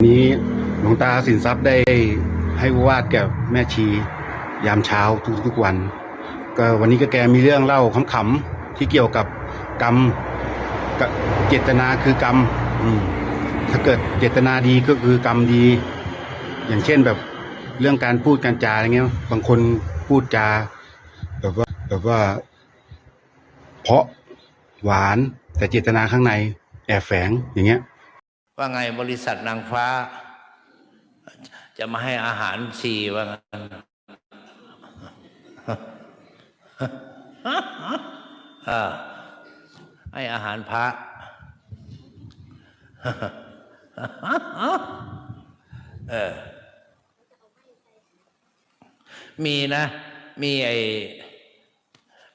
นี้หลวงตาสินทรัพย์ได้ให้วาดแก่แม่ชี ยามเช้าทุกๆวัน ก็วันนี้ก็แกมีเรื่องเล่าขำๆที่เกี่ยวกับกรรมกับเจตนาคือกรรมอืมถ้าเกิดเจตนาดีก็คือกรรมดี อย่างเช่นแบบเรื่องการพูดการจาอะไรเงี้ย บางคนพูดจาแบบว่าแบบว่า เพราะหวานแต่เจตนาข้างในแอบแฝงอย่างเงี้ย ว่าไงบริษัทนางฟ้า จะมาให้อาหารชีว่างั้นให้อาหารพระเออ มีนะ มีไอ้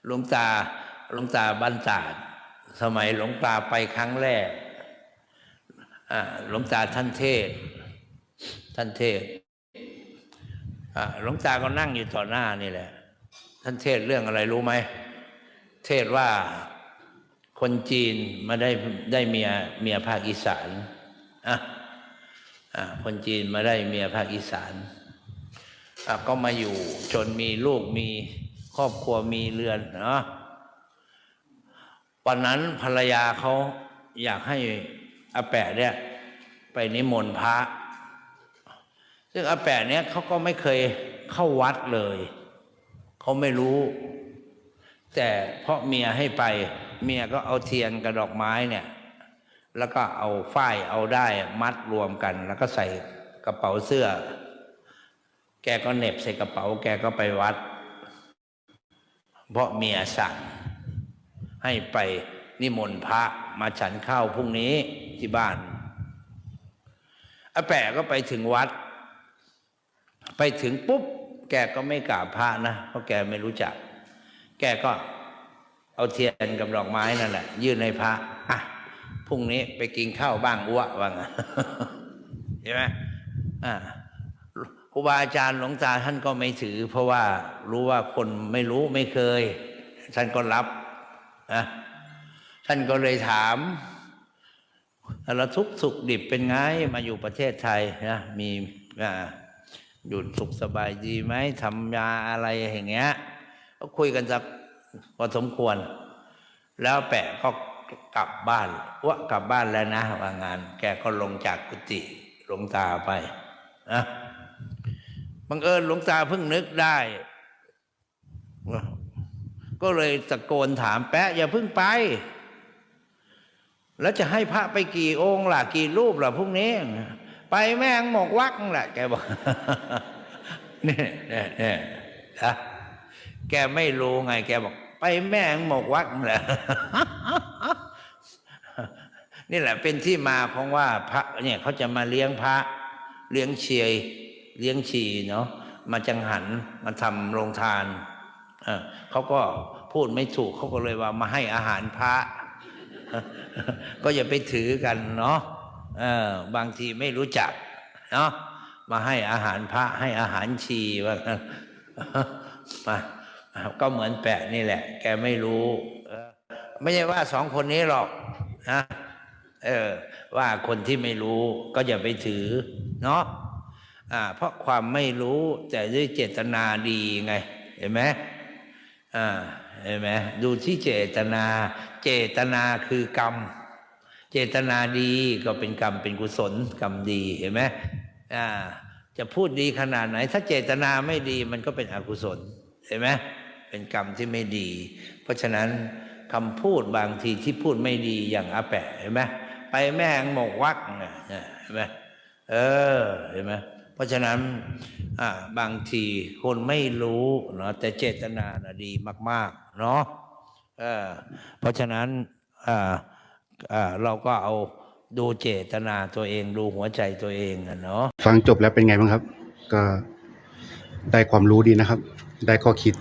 หลวงตาหลวงตาบันตาดสมัยหลวงตาไปครั้งแรก หลวงตาท่านเทศ ท่านเทศหลวงตาก็นั่งอยู่ต่อหน้านี่แหละ ท่านเทศเรื่องอะไรรู้ไหม เทศว่าคนจีนมาได้ได้เมียเมียภาคอีสานอะอ่าคนจีนมาได้เมียภาคอีสานอะก็มาอยู่จนมีลูกมีครอบครัวมีเรือนเนาะวันนั้นภรรยาเขาอยากให้อาแปะเนี่ย ไปนิมนต์พระ ซึ่งอาแปะเนี่ยเขาก็ไม่เคยเข้าวัดเลย เขาไม่รู้ แต่เพราะเมียให้ไป เมียก็เอาเทียนกับดอกไม้เนี่ย แล้วก็เอาฝ้ายเอาได้มัดรวมกัน แล้วก็ใส่กระเป๋าเสื้อ แกก็เหน็บใส่กระเป๋า แกก็ไปวัด เพราะเมียสั่งให้ไปนิมนต์พระมาฉันข้าวพรุ่งนี้ที่บ้าน อาแปะก็ไปถึงวัด ไปถึงปุ๊บ แกก็ไม่กราบพระนะเพราะแกไม่รู้จัก แกก็เอาเทียนกับดอกไม้นั่นแหละยื่นให้พระอะพรุ่งนี้ไปกินข้าวบ้างอ้วว่างเห็นไหมอ่าครูบาอาจารย์หลวงตาท่านก็ไม่ถือ เพราะว่ารู้ว่าคนไม่รู้ไม่เคย ท่านก็รับนะท่านก็เลยถาม แล้วทุกข์สุขดิบเป็นไงมาอยู่ประเทศไทยนะมีอ่าอยู่สุขสบายดีไหมทำยาอะไรอย่างเงี้ย ก็คุยกันสักพอสมควร แล้วแปะก็กลับบ้านว่ากลับบ้านแล้วนะว่างาน แกก็ลงจากกุฏิหลวงตาไปนะบังเอิญหลวงตาเพิ่งนึกได้ ก็เลยตะโกนถามแปะอย่าเพิ่งไป แล้วจะให้พระไปกี่องค์ล่ะกี่รูปล่ะพรุ่งนี้ ไปแม่งหมกวักแหละแกบอกเนี่ยเนี่ยเนี่ยนะแกไม่รู้ไง แกบอก ไปแม่งหมกวักแหละนี่แหละเป็นที่มาของว่าพระเนี่ยเขาจะมาเลี้ยงพระ เลี้ยงเชียเลี้ยงชีเนาะมาจังหันมาทำโรงทานเออเขาก็พูดไม่ถูกเขาก็เลยว่ามาให้อาหารพระ ก็อย่าไปถือกันเนาะบางทีไม่รู้จักเนาะมาให้อาหารพระให้อาหารชีว่ามาก็เหมือนแปะนี่แหละ แกไม่รู้ไม่ใช่ว่าสองคนนี้หรอกนะเออ ว่าคนที่ไม่รู้ก็อย่าไปถือ เนาะอ่า เพราะความไม่รู้แต่ด้วยเจตนาดีไง เห็นไหมอ่า เห็นไหมดูที่เจตนา เจตนาคือกรรม เจตนาดีก็เป็นกรรมเป็นกุศลกรรมดีเห็นไหมอ่า จะพูดดีขนาดไหน ถ้าเจตนาไม่ดีมันก็เป็นอกุศลเห็นไหมเป็นกรรมที่ไม่ดี เพราะฉะนั้นคำพูดบางทีที่พูดไม่ดีอย่างอาแปะเห็นไหมไปแม่งหมกวักเนี่ยเห็นไหมเออเห็นไหม เพราะฉะนั้นบางทีคนไม่รู้เนาะแต่เจตนานะดีมาก ๆ เนาะเพราะฉะนั้นเราก็เอาดูเจตนาตัวเองดูหัวใจตัวเองอะเนาะฟังจบแล้วเป็นไงบ้างครับ ก็ได้ความรู้ดีนะครับ ได้ข้อคิด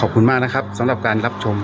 ขอบคุณมากนะครับสำหรับการรับชม